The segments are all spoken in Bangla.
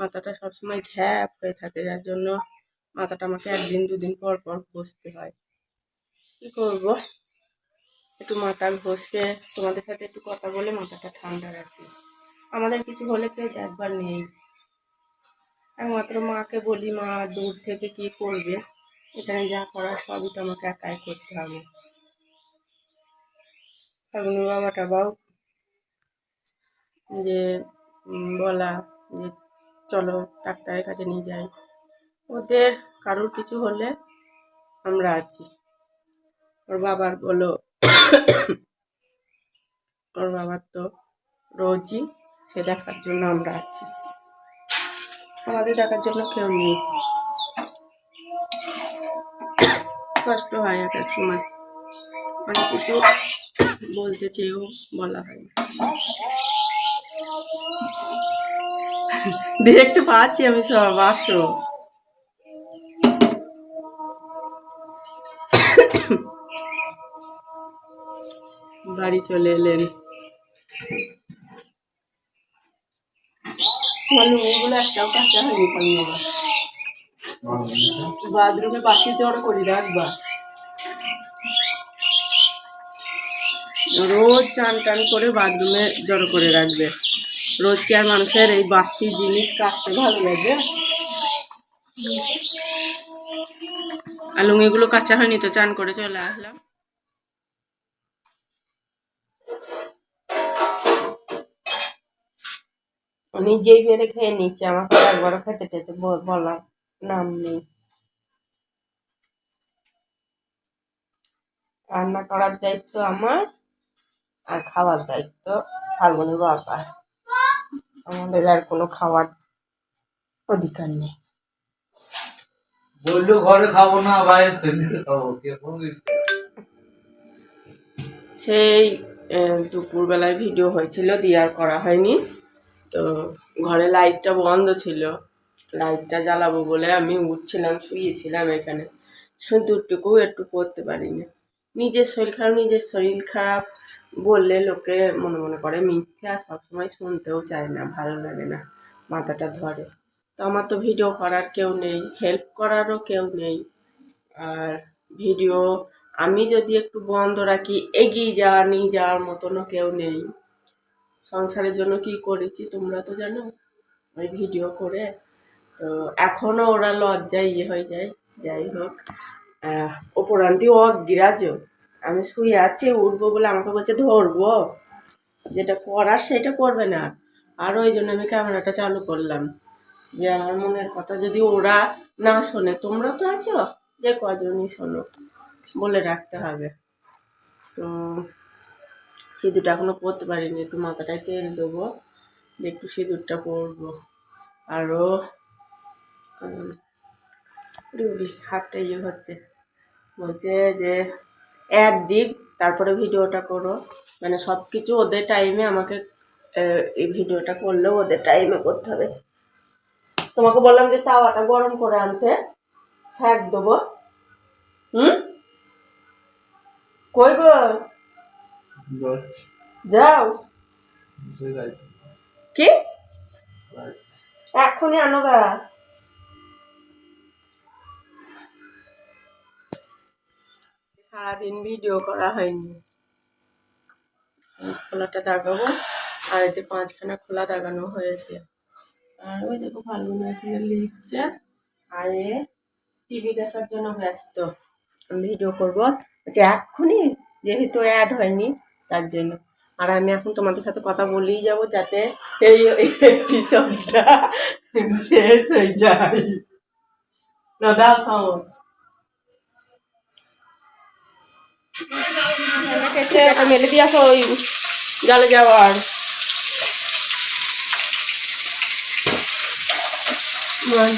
মাথাটা সবসময় ঝ্যাপ হয়ে থাকে, যার জন্য মাথাটা আমাকে একদিন দুদিন পর পর ঘষতে হয়। কি করব? একটু মাথা ঘষে তোমাদের সাথে একটু কথা বলে মাথাটা ঠান্ডা রাখি। আমাদের কিছু হলে কেউ একবার নেই। একমাত্র মাকে বলি, মা, দূর থেকে কি করবে? এখানে যা করার সবই তো আমাকে একাই করতে হবে। এখন বাবা টাবাও যে বলা যে চলো ডাক্তারের কাছে নিয়ে যাই। ওদের কারোর কিছু হলে আমরা আছি। ওর বাবার বলো ওর বাবার তো রোজই সে দেখার জন্য আমরা আছি। আমাদের দেখার জন্য কেউ নেই। কষ্ট হয় এক এক সময়। অনেক কিছু বলতে চেয়েও বলা হয় না। দেখতে পাচ্ছি আমি সব আসো বাড়ি চলে এলেন। বাথরুমে বাসি জড় করি রাখবা। রোজ চান টান করে বাথরুমে জড়ো করে রাখবে। রোজ কি আর মানুষের এই বাসি জিনিস কাটতে ভালো লাগে। আর লুঙ্গিগুলো কাঁচা হয়নি তো, চান করে চলে আসলাম। আমি যেই বেড়ে খেয়ে নিচ্ছে, আমাকে একবারও খেতে টেতে বলার নাম নেই। রান্না করার দায়িত্ব আমার আর খাওয়ার দায়িত্ব ফাল্গুনি বাবার আমাদের আর কোনো খাওয়ার অধিকার নেই। বলল ঘরে খাব না বাইরে খাব সেই দুপুরবেলায় ভিডিও হয়েছিল দিয়ে আর করা হয়নি। তো ঘরে লাইটটা বন্ধ ছিল। লাইটটা জ্বালাবো বলে আমি উঠছিলাম শুয়েছিলাম এখানে। সিঁদুরটুকু একটু পরতে পারিনি। নিজের শরীর খারাপ নিজের শরীর খারাপ। বললে লোকে মনে মনে করে মিথ্যে সবসময় শুনতেও চায় না ভালো লাগে না মাথাটা ধরে। তো আমার তো ভিডিও করার কেউ নেই হেল্প করারও কেউ নেই। আর ভিডিও আমি যদি একটু বন্ধ রাখি এগিয়ে যাওয়া নিয়ে যাওয়ার মতনও কেউ নেই। সংসারের জন্য কি করেছি তোমরা তো জানো ওই ভিডিও করে। তো এখনও ওরা লজ্জায় ইয়ে হয়ে যায় যাই হোক। আহ, অপরান্তি অগ্রাহ্য। আমি শুয়ে আছি, উঠবো বলে আমাকে বলছে, ধরবো। যেটা করার সেটা করবে না। আর ওই জন্য আমি ক্যামেরাটা চালু করলাম। যে আমার মনের কথা যদি ওরা না শোনে, তোমরা তো আছো? যে কজনই শোনো বলে রাখতে হবে। তো সিঁদুরটা এখনও পরতে পারিনি, একটু মাথাটায় তেল দেবো একটু সিঁদুরটা পরবো। আরও হাতটা ইয়ে হচ্ছে, বলছে যে অ্যাড দিক তারপরে ভিডিওটা করো। মানে সব কিছু ওদের টাইমে আমাকে এই ভিডিওটা করলেও ওদের টাইমে করতে হবে। তোমাকে বললাম যে তাওয়াটা গরম করে আনতে। স্যাক দেবো। হুম? কই গো? যাও। কি? এক্ষুনি আনো গা। সারাদিন ভিডিও করা হয়নি। খোলাটা দাগাবো। আর এতে পাঁচখানা খোলা দাগানো হয়েছে। আর ওই দেখো ফাল্গুন এখানে লিখছে আর এ টিভি দেখার জন্য ব্যস্ত। ভিডিও করব। যে এক্ষুনি যেহেতু অ্যাড হয়নি, তার জন্য। আর আমি এখন তোমাদের সাথে কথা বলেই যাব যাতে এই এপিসোডটা শেষ হয়ে যায়। না, দাও সাউন্ড এটা মেলে দিয়ে আসো ওই জলে যাওয়ার।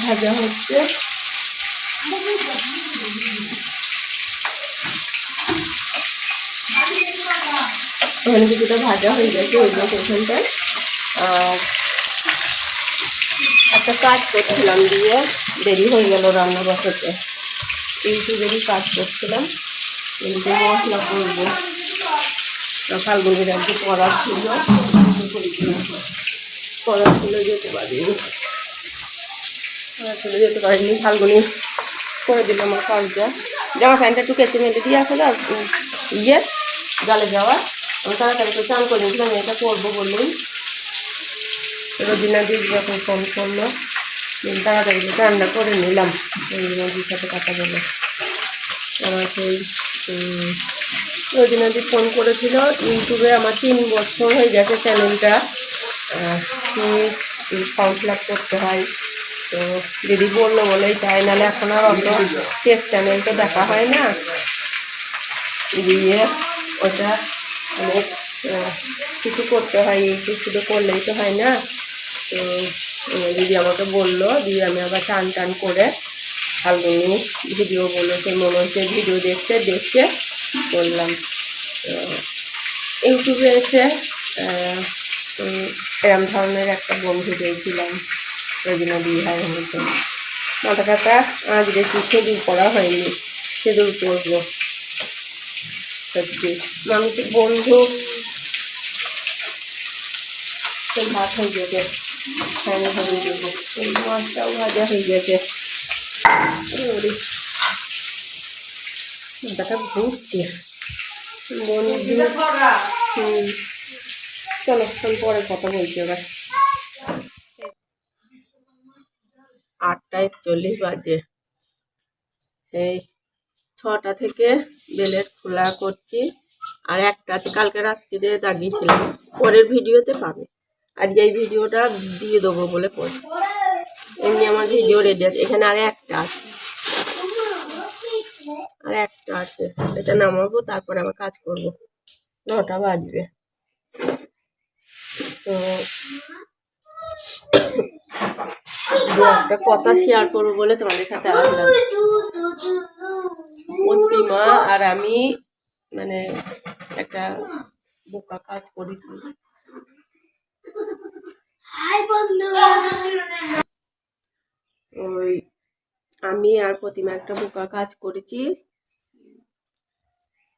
ভাজা হচ্ছে। ওখানে কিছুটা ভাজা হয়ে গেছে ওই লোকেশনটায় আর একটা কাজ করছিলাম দিয়ে দেরি হয়ে গেল রান্না বসাতে। ইউটিউবেরই কাজ করছিলাম। কিন্তু মশলা করব। ফাল্গুনের একটু পড়ার ছিল। পড়া ছিল যেতে পারিনি। আর চলে যেতে পারিনি। ফাল্গুনি করে দিল আমার কাজটা। জামা প্যান্টটা একটু কেচে মেটে দিয়ে আসলে ইয়ে জলে যাওয়া আমি তাড়াতাড়ি করে চান করে নিয়েছিলাম এটা করব বললেই। রোজিনা দিদি যখন ফোন করল তাড়াতাড়ি রান্না করে নিলাম। রোজিনা দিদির সাথে কথা বলে আমার সেই উম, রোজিনা দি ফোন করেছিল ইউটিউবে আমার তিন বছর হয়ে গেছে চ্যানেলটা। ফর্ম ফিল করতে হয়। তো দিদি বলল বলেই তাই নাহলে এখন আর অত টেস্ট চ্যানেল তো দেখা হয় না। দিয়ে ওটা অনেক কিছু করতে হয় ইউটিউব শুধু করলেই তো হয় না। তো দিদি আমাকে বলল দিয়ে আমি আবার টান টান করে ফাল্গুনি ভিডিও বলেছে মনে হচ্ছে ভিডিও দেখতে দেখতে করলাম। তো ইউটিউবে এসে এরম ধরনের একটা বন্ধু পেয়েছিলাম দি ভাই হতো মাথা কাটা আজ দেখি সেদুর করা হয়নি সেদুর করব সত্যি, মানুষের বন্ধু ভাত হয়ে গেছে ফ্যানে হয়ে এই মাছটাও ভাজা হয়ে গেছে। মাথাটা ঘুরছে। বন্ধু হুম চলো পরে কথা বলছি এবার। আটটা একচল্লিশ বাজে। সেই ছটা থেকে বেলের খোলা করছি। আর একটা আছে কালকে রাত্রিরে দাগিয়েছিলাম পরের ভিডিওতে পাবে। আজকে এই ভিডিওটা দিয়ে দেবো বলে করছি এমনি আমার ভিডিও রেডি আছে। এখানে আর একটা আছে। আর একটা আছে। এটা নামাবো তারপরে আবার কাজ করব। নটা বাজবে। তো একটা কথা শেয়ার করব বলে তোমাদের সাথে আসলাম প্রতিমা আর আমি মানে একটা বোকা কাজ করেছি ওই আমি আর প্রতিমা একটা বোকা কাজ করেছি।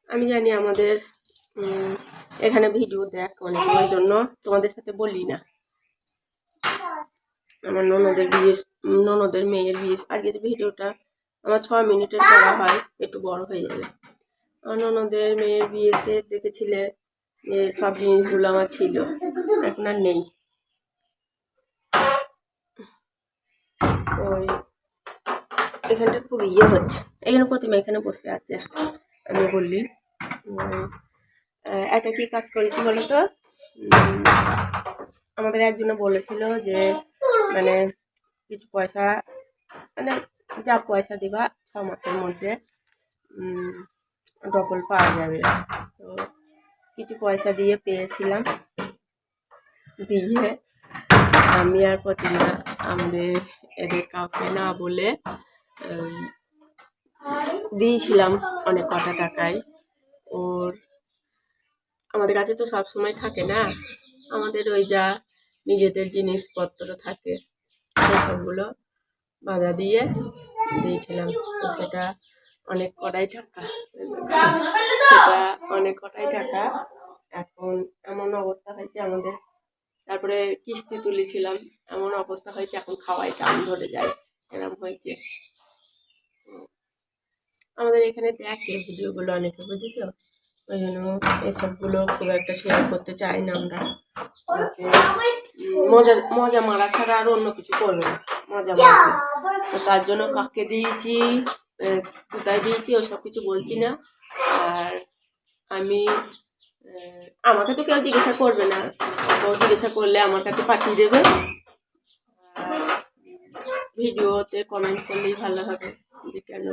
আমি জানি আমাদের এখানে ভিডিও দেখ অনেকের জন্য, তোমাদের সাথে বলি না। আমার ননদের বিয়ে, ননদের মেয়ের বিয়ে আজকে যে ভিডিওটা আমার ছ মিনিটের করা হয়, একটু বড় হয়ে যাবে। আমার ননদের মেয়ের বিয়েতে দেখেছিলে যে সব জিনিসগুলো আমার ছিল, এখন আর নেই। ওই, এখানটা খুব ইয়ে হচ্ছে। এখানে প্রতিমা এখানে বসে আছে। আমি বললি। একটা কি কাজ করেছি তো আমাদের একজনে বলেছিল যে মানে কিছু পয়সা মানে যা পয়সা দিবা, ছ মাসের মধ্যে ডবল পাওয়া যাবে। তো কিছু পয়সা দিয়ে পেয়েছিলাম। দিয়ে আমি আর প্রতিমা আমাদের এদের কাউকে না বলে দিয়েছিলাম অনেক কটা টাকায়। ওর আমাদের কাছে তো সব সময় থাকে না। আমাদের ওই যা নিজেদের জিনিসপত্র থাকে সেসবগুলো বাধা দিয়ে দিয়েছিলাম। তো সেটা অনেক কটাই টাকা। সেটা অনেক কটাই টাকা। এখন এমন অবস্থা হয়েছে আমাদের। তারপরে কিস্তি তুলেছিলাম। এমন অবস্থা হয়েছে, এখন খাওয়াই টান ধরে যায়। এরকম হয়েছে। আমাদের এখানে দেখে ভিডিওগুলো অনেকে বুঝেছ? ওই জন্য এসবগুলো খুব একটা শেয়ার করতে চাই না আমরা। মজা মজা মারা ছাড়া আর অন্য কিছু করব না। মজা মারা। তো তার জন্য কাকে দিয়েছি? কোথায় দিয়েছি? ওসব কিছু বলছি না। আর আমি আমাকে তো কেউ জিজ্ঞাসা করবে না। কেউ জিজ্ঞাসা করলে আমার কাছে পাঠিয়ে দেবে। ভিডিওতে কমেন্ট করলেই ভালো হবে। যে কেন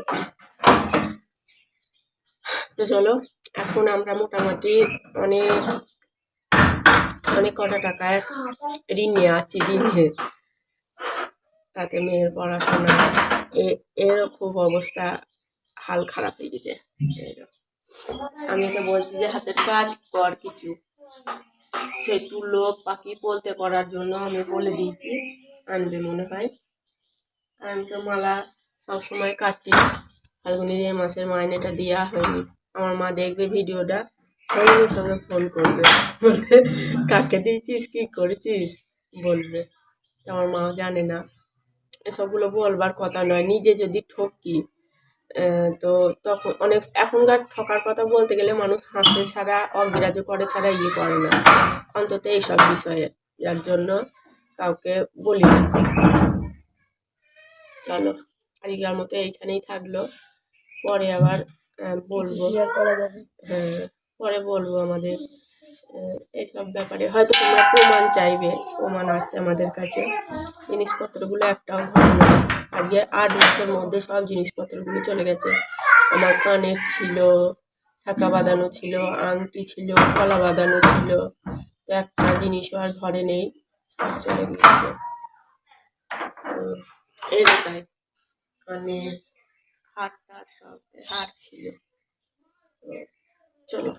তো চলো, এখন আমরা মোটামুটি অনেক অনেক কটা টাকায় ঋণ নিয়ে আছি, ঋণ তাতে মেয়ের পড়াশোনা, এ- এরও খুব অবস্থা হাল খারাপ হয়ে গেছে। আমি তো বলছি যে হাতের কাজ কর কিছু। সে তুলো পাখি বলতে করার জন্য আমি বলে দিয়েছি, আনবে মনে হয়। আমি তো মালা সবসময় কাটি, ফাল্গুনির এই মাসের মাইনেটা দেওয়া হয়নি। আমার মা দেখবে ভিডিওটা, সঙ্গে সঙ্গে ফোন করবে। বলে কাকে দিয়েছিস? কি করেছিস? বলবে। আমার মাও জানে না। এসবগুলো বলবার কথা নয়, নিজে যদি ঠকি তো তখন অনেক, এখনকার ঠকার কথা বলতে গেলে মানুষ হাসে ছাড়া, অগ্রাহ্য করে ছাড়া ইয়ে করে না। অন্তত এইসব বিষয়ে, যার জন্য কাউকে বলি না। চলো আজকের মতো এইখানেই থাকল। পরে আবার বলব। শেয়ার করা যাবে? হ্যাঁ পরে বলব আমাদের। এইসব ব্যাপারে হয়তো তোমরা প্রমাণ চাইবে প্রমাণ আছে আমাদের কাছে। জিনিসপত্রগুলো একটাও ঘরে নেই আজকে আট মাসের মধ্যে সব জিনিসপত্রগুলো চলে গেছে। আমার কানের ছিল ছাকা বাঁধানো ছিল আংটি ছিল কলা বাঁধানো ছিল। তো একটা জিনিসও আর ঘরে নেই সব চলে গিয়েছে। তো এই তাই। কানের হার টার সব হার ছিল। তো চলো।